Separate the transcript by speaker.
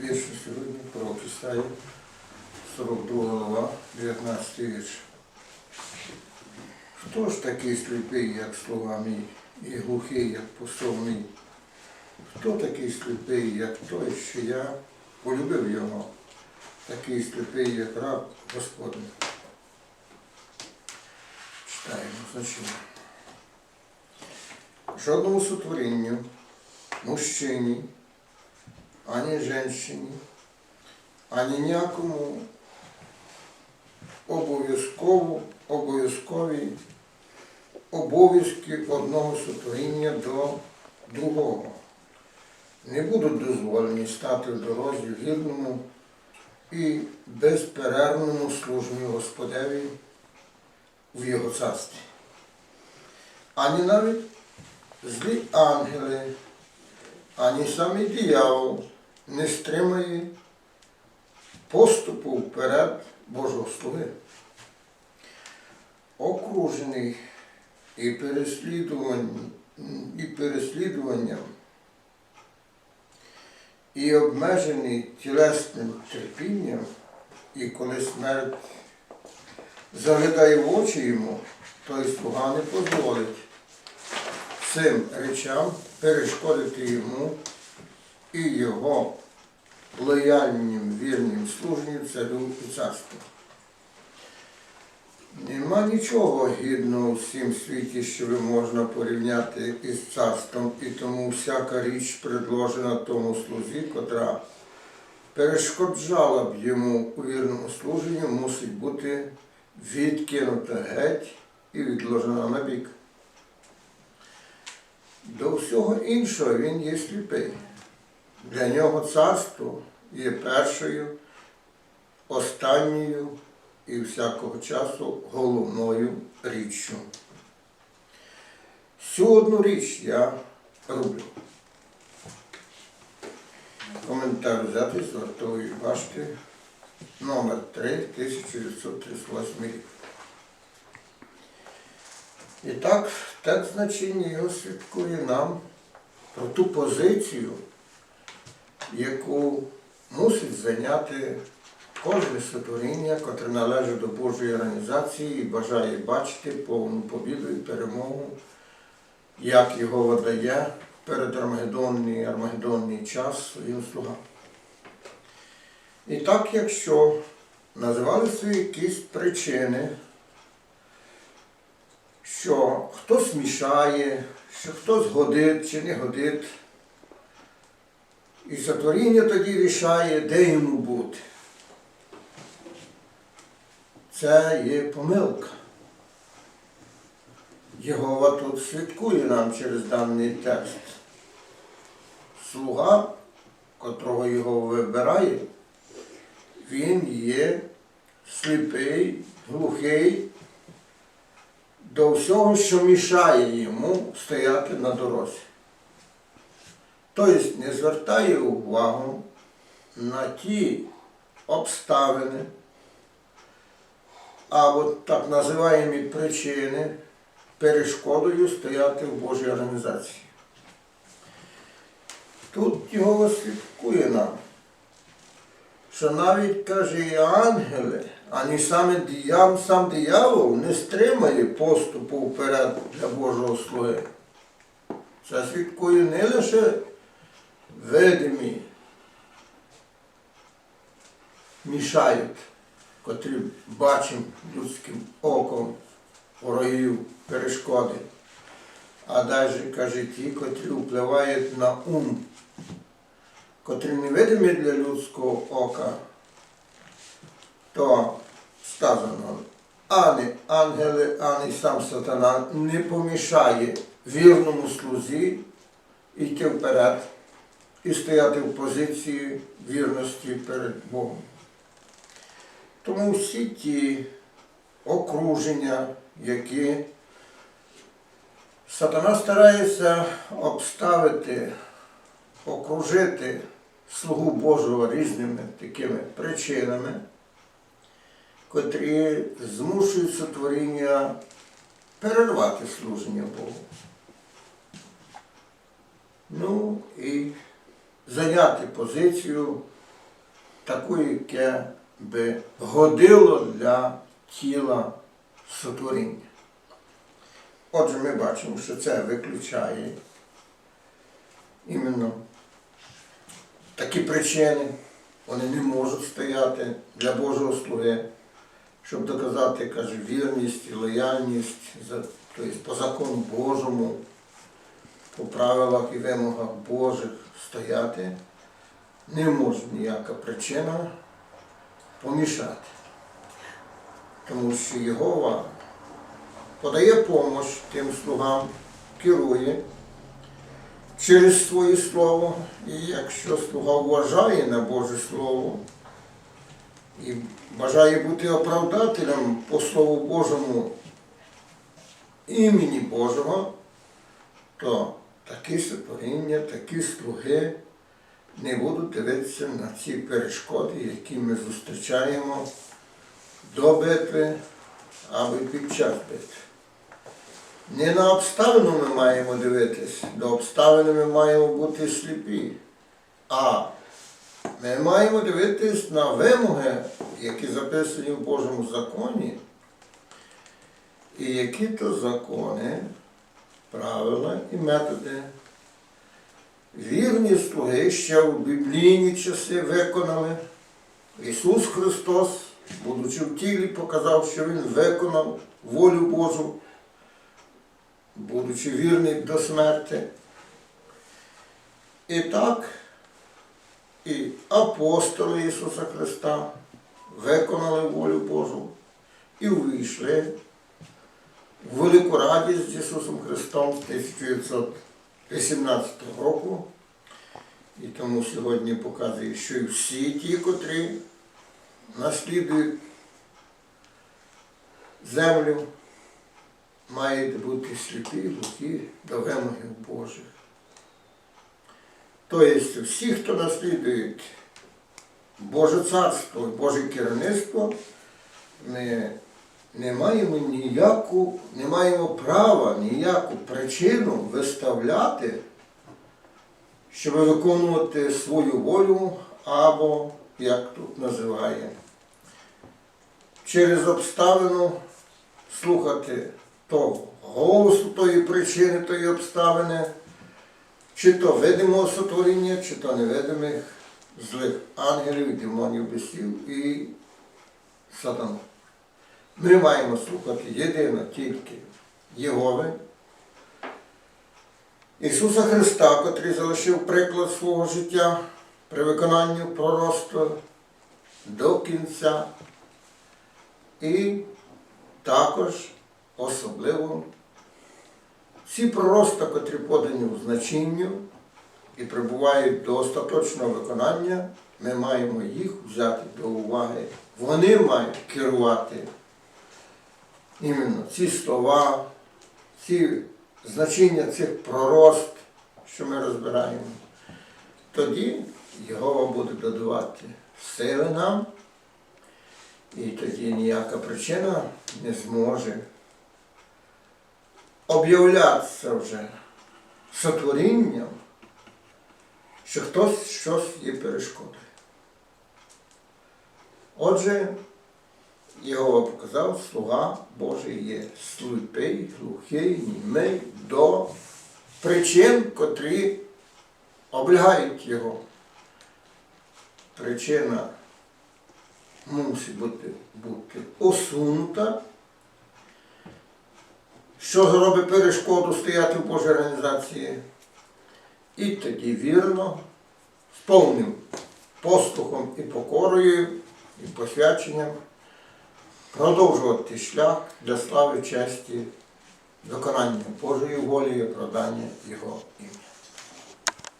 Speaker 1: вірші сьогодні пророк Ісаї, 42 глава, 19 вірш. Хто ж такий сліпий, як слова мій, і глухий, як посол мій? Хто такий сліпий, як той, що я полюбив його, такий сліпий, як раб Господень? Читаємо значення. Жодному сотворінню, мужчині, ані женщині, ані ніякому обов'язково, обов'язкові обов'язки одного сотворіння до другого. Не будуть дозволені стати в дорозі в гідному і безперервному службі Господеві в Його царстві. Ані навіть злі ангели, ані самий диявол не стримає поступу вперед Божого слуги. Окружений і переслідуванням, і переслідуванням, і обмежений тілесним терпінням, і коли смерть заглядає в очі йому, той слуга не дозволить цим речам перешкодити йому і його лояльним вірним служенню царю і царству. Нема нічого гідного в цім світі, що можна порівняти із царством, і тому всяка річ, предложена тому слузі, котра перешкоджала б йому у вірному служенні, мусить бути відкинута геть і відложена на бік. До всього іншого він є сліпий. Для нього царство є першою, останньою і всякого часу головною річчю. Цю одну річ я роблю. Коментар взятий з вартової башти номер 3 1938 рік. І так, текст значення його свідкує нам про ту позицію, яку мусить зайняти кожне сотворіння, котре належить до Божої організації і бажає бачити повну побіду і перемогу, як його видає перед Армагеддонний, Армагеддонний час своїм слугам. І так, якщо називалися якісь причини, що хтось мішає, що хтось годить чи не годить, і сотворіння тоді рішає, де йому бути. Це є помилка. Єгова тут свідкує нам через даний текст. Слуга, котрого його вибирає, він є сліпий, глухий до всього, що мішає йому стояти на дорозі. Тобто не звертає увагу на ті обставини або так називаємо причини перешкодою стояти в Божій організації. Тут його слідкує нам, що навіть каже і ангели, ані саме діям, сам диявол не стримає поступу вперед для Божого слуги. Це свідкує не лише видимі мішають, котрі бачимо людським оком ворогів перешкоди, а навіть каже ті, котрі впливають на ум, котрі невидимі для людського ока, то сказано, ані ангели, ані сам сатана не помішає вірному слузі йти вперед і стояти в позиції вірності перед Богом. Тому всі ті окруження, які сатана старається обставити, окружити слугу Божого різними такими причинами, котрі змушують сотворіння перервати служення Богу. Ну і зайняти позицію таку, яке би годило для тіла сотворіння. Отже, ми бачимо, що це виключає іменно такі причини, вони не можуть стояти для Божого слуги, щоб доказати, каже, вірність і лояльність, тобто по закону Божому, по правилах і вимогах Божих стояти, не може ніяка причина помішати. Тому що Єгова подає допомогу тим слугам, керує через своє слово. І якщо слуга вважає на Боже Слово і бажає бути оправдателем по Слову Божому імені Божого, то такі сотворіння, такі слуги не будуть дивитися на ці перешкоди, які ми зустрічаємо до битви або під час битви. Не на обставину ми маємо дивитись, до обставини ми маємо бути сліпі, а ми маємо дивитись на вимоги, які записані в Божому законі, і які то закони, правила і методи вірні слуги ще в біблійні часи виконали. Ісус Христос, будучи в тілі, показав, що Він виконав волю Божу, будучи вірний до смерти. І так, і апостоли Ісуса Христа виконали волю Божу і увійшли в велику радість з Ісусом Христом 1918 року. І тому сьогодні показує, що і всі ті, котрі наслідують землю, мають бути сліпі, глухі до вимогів Божих. Тобто всі, хто наслідують Боже царство Боже керівництво, ми не маємо ніяку, не маємо права, ніяку причину виставляти, щоб виконувати свою волю або, як тут називає, через обставину слухати того голосу тої причини, тої обставини, чи то видимого сотворіння, чи то невидимих злих ангелів, демонів, бесів і сатану. Ми маємо слухати єдино тільки Єгови, Ісуса Христа, котрий залишив приклад свого життя при виконанні пророцтва до кінця. І також особливо всі пророцтва, котрі подані в значенню і прибувають до остаточного виконання, ми маємо їх взяти до уваги. Вони мають керувати іменно ці слова, ці значення цих пророцтв, що ми розбираємо. Тоді Його буде додавати сили нам, і тоді ніяка причина не зможе об'являтися вже сотворінням, що хтось щось є перешкодою. Отже, Його показав, слуга Божий є сліпий, глухий, німий до причин, котрі облягають його. Причина мусить бути, бути усунута, що зробить перешкоду стояти в Божій організації. І тоді вірно, з повним послухом і покорою, і посвяченням продовжувати шлях для слави честі, виконання Божої волі і продання Його ім'я.